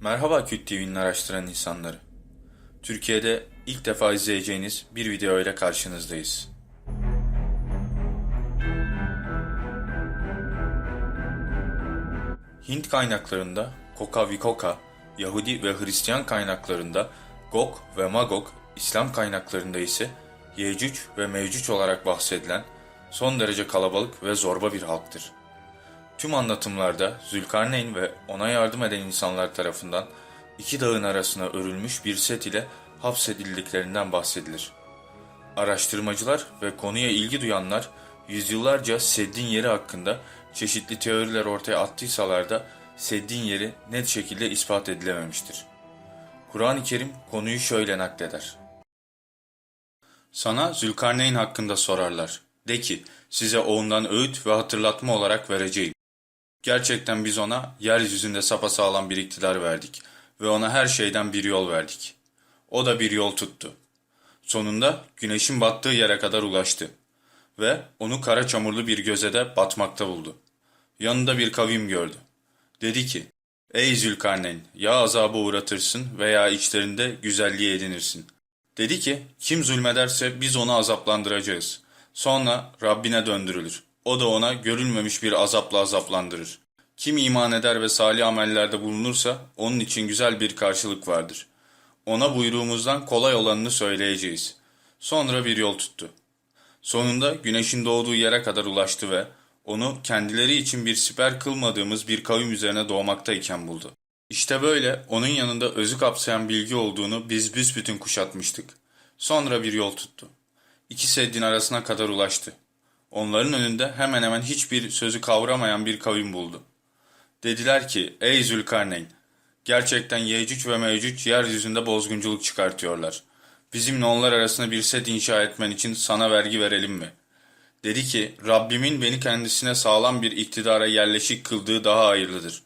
Merhaba Küt TV'nin araştıran insanları. Türkiye'de ilk defa izleyeceğiniz bir video ile karşınızdayız. Hint kaynaklarında Koka Vikoka, Yahudi ve Hristiyan kaynaklarında Gog ve Magog, İslam kaynaklarında ise Yecüc ve Mevcüc olarak bahsedilen son derece kalabalık ve zorba bir halktır. Tüm anlatımlarda Zülkarneyn ve ona yardım eden insanlar tarafından iki dağın arasına örülmüş bir set ile hapsedildiklerinden bahsedilir. Araştırmacılar ve konuya ilgi duyanlar yüzyıllarca Seddin yeri hakkında çeşitli teoriler ortaya attıysalar da Seddin yeri net şekilde ispat edilememiştir. Kur'an-ı Kerim konuyu şöyle nakleder. Sana Zülkarneyn hakkında sorarlar. De ki, size ondan öğüt ve hatırlatma olarak vereceğim. Gerçekten biz ona yeryüzünde sapasağlam bir iktidar verdik ve ona her şeyden bir yol verdik. O da bir yol tuttu. Sonunda güneşin battığı yere kadar ulaştı ve onu kara çamurlu bir gözede batmakta buldu. Yanında bir kavim gördü. Dedi ki, Ey Zülkarneyn, ya azaba uğratırsın veya içlerinde güzelliği edinirsin. Dedi ki, kim zulmederse biz onu azaplandıracağız. Sonra Rabbine döndürülür. O da ona görülmemiş bir azapla azaplandırır. Kim iman eder ve salih amellerde bulunursa onun için güzel bir karşılık vardır. Ona buyruğumuzdan kolay olanını söyleyeceğiz. Sonra bir yol tuttu. Sonunda güneşin doğduğu yere kadar ulaştı ve onu kendileri için bir siper kılmadığımız bir kavim üzerine doğmaktayken buldu. İşte böyle onun yanında özü kapsayan bilgi olduğunu biz büsbütün kuşatmıştık. Sonra bir yol tuttu. İki seddin arasına kadar ulaştı. Onların önünde hemen hemen hiçbir sözü kavramayan bir kavim buldu. Dediler ki, ey Zülkarneyn, gerçekten Yecüc ve Mecüc yeryüzünde bozgunculuk çıkartıyorlar. Bizimle onlar arasında bir set inşa etmen için sana vergi verelim mi? Dedi ki, Rabbimin beni kendisine sağlam bir iktidara yerleşik kıldığı daha hayırlıdır.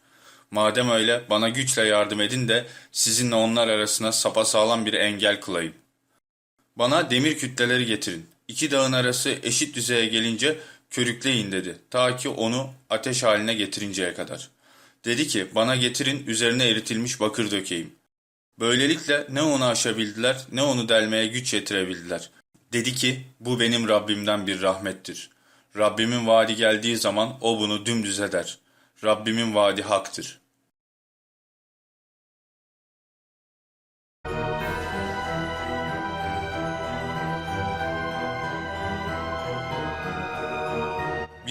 Madem öyle bana güçle yardım edin de sizinle onlar arasına sapasağlam bir engel kılayım. Bana demir kütleleri getirin. İki dağın arası eşit düzeye gelince körükleyin dedi. Ta ki onu ateş haline getirinceye kadar. Dedi ki bana getirin üzerine eritilmiş bakır dökeyim. Böylelikle ne onu aşabildiler ne onu delmeye güç yetirebildiler. Dedi ki bu benim Rabbimden bir rahmettir. Rabbimin vaadi geldiği zaman o bunu dümdüz eder. Rabbimin vaadi haktır.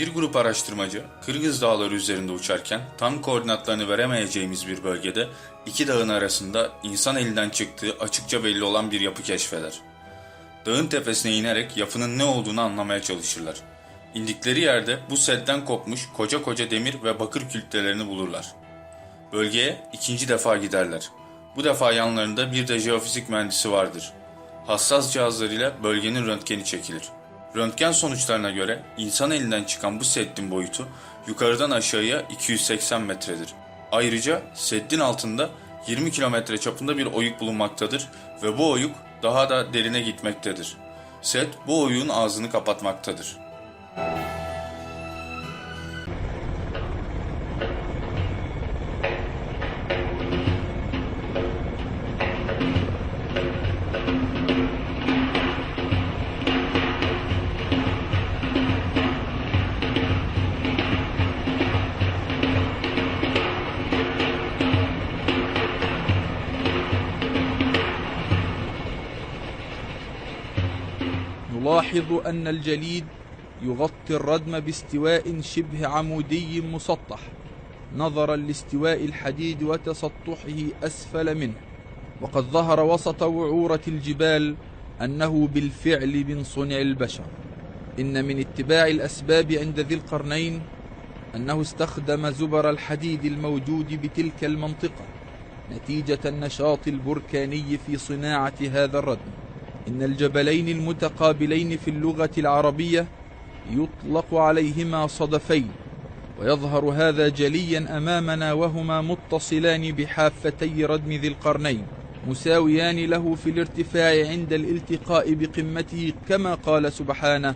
Bir grup araştırmacı Kırgız Dağları üzerinde uçarken tam koordinatlarını veremeyeceğimiz bir bölgede iki dağın arasında insan elinden çıktığı açıkça belli olan bir yapı keşfeder. Dağın tepesine inerek yapının ne olduğunu anlamaya çalışırlar. İndikleri yerde bu setten kopmuş koca koca demir ve bakır kültelerini bulurlar. Bölgeye ikinci defa giderler. Bu defa yanlarında bir de jeofizik mühendisi vardır. Hassas cihazlarıyla bölgenin röntgeni çekilir. Röntgen sonuçlarına göre insan elinden çıkan bu seddin boyutu yukarıdan aşağıya 280 metredir. Ayrıca seddin altında 20 kilometre çapında bir oyuk bulunmaktadır ve bu oyuk daha da derine gitmektedir. Set bu oyuğun ağzını kapatmaktadır. نلاحظ أن الجليد يغطي الردم باستواء شبه عمودي مسطح نظرا لاستواء الحديد وتسطحه أسفل منه. وقد ظهر وسط وعورة الجبال أنه بالفعل من صنع البشر. إن من اتباع الأسباب عند ذي القرنين أنه استخدم زبر الحديد الموجود بتلك المنطقة نتيجة النشاط البركاني في صناعة هذا الردم. إن الجبلين المتقابلين في اللغة العربية يطلق عليهما صدفين ويظهر هذا جليا أمامنا وهما متصلان بحافتي ردم ذي القرنين مساويان له في الارتفاع عند الالتقاء بقمته كما قال سبحانه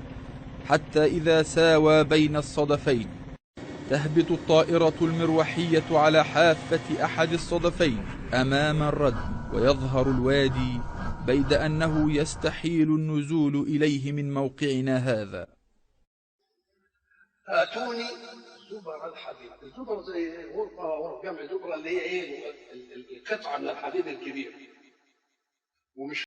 حتى إذا ساوى بين الصدفين تهبط الطائرة المروحية على حافة أحد الصدفين أمام الردم ويظهر الوادي بيد أنه يستحيل النزول إليه من موقعنا هذا. اتوني زبر الحديد. الزبر زي غرفة جمع زبرة اللي هي إيه؟ ال- ال- القطعة من الحديد الكبير. ومش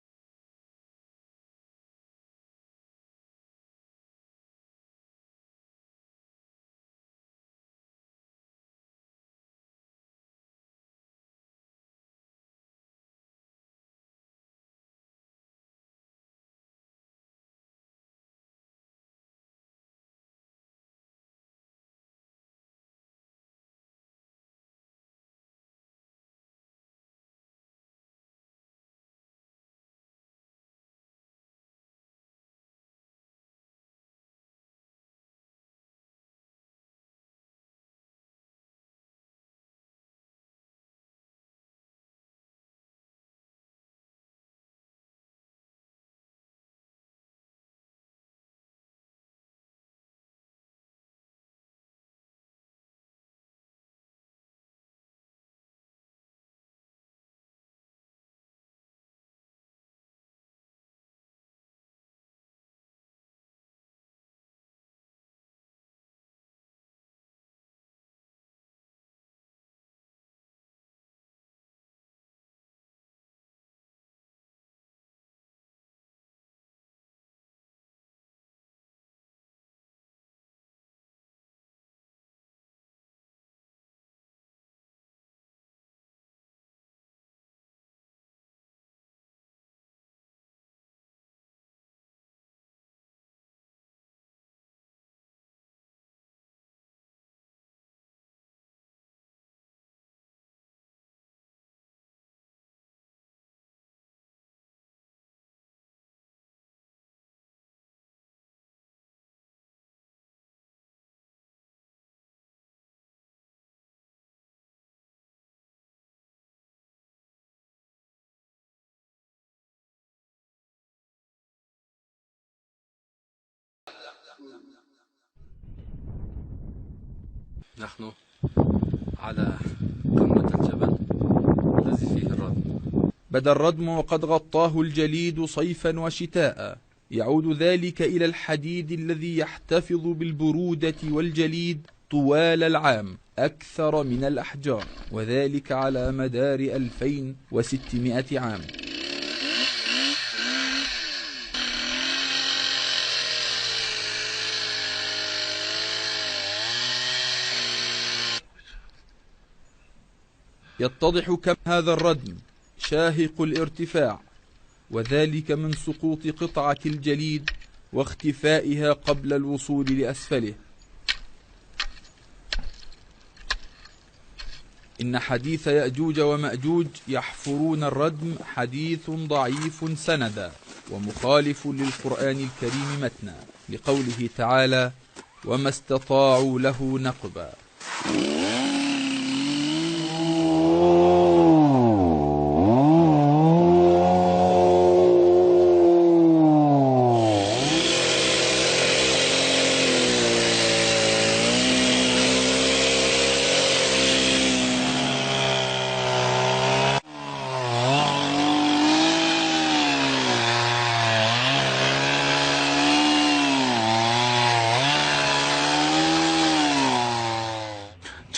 نحن على قمة الجبل الذي فيه الردم بدا الردم وقد غطاه الجليد صيفا وشتاء. يعود ذلك إلى الحديد الذي يحتفظ بالبرودة والجليد طوال العام أكثر من الأحجار وذلك على مدار 2600 عام. يتضح كم هذا الردم شاهق الارتفاع وذلك من سقوط قطعة الجليد واختفائها قبل الوصول لأسفله. إن حديث يأجوج ومأجوج يحفرون الردم حديث ضعيف سندا ومخالف للقرآن الكريم متنا لقوله تعالى وما استطاعوا له نقبا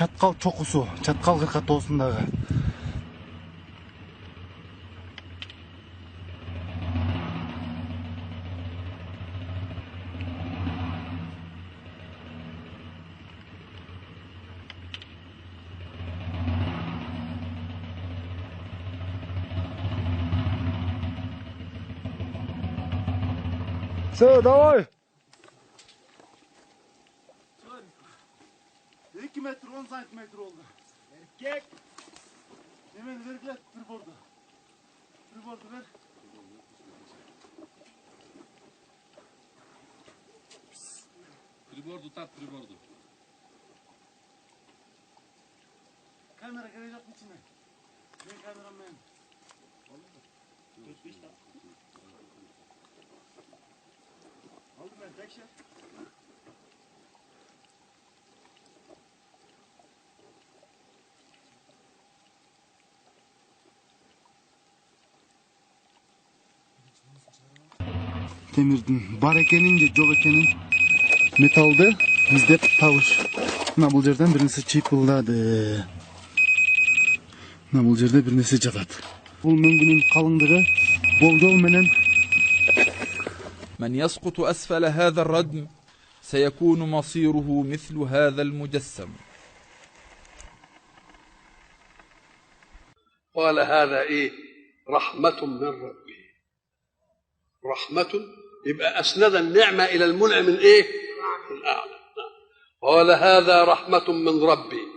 чаткал чокусу чаткал кырка тоосундагы Все, давай! Bir bordu ver. Pribordu tat pribordu. Kamera girecek mi içine? Ben kameramanım. Aldım ben tek şey. темирдин бар экенин же жок экенин металлды издеп табыш мына бул жерден бир нерсе чыйпылдады мына бул жерде бир нерсе жатат бул мөңгүнүн калыңдыгы болжол менен من يسقط أسفل هذا الردم سيكون مصيره مثل هذا المجسم قال هذا إيه رحمة من ربي رحمة يبقى أسند النعمة إلى المنعم الإيه؟ الأعلى قال هذا رحمة من ربي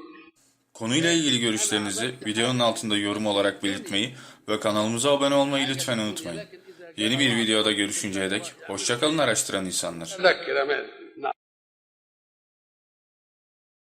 Konuyla ilgili görüşlerinizi videonun altında yorum olarak belirtmeyi ve kanalımıza abone olmayı lütfen unutmayın. Yeni bir videoda görüşünceye dek hoşçakalın araştıran insanlar. ذكر من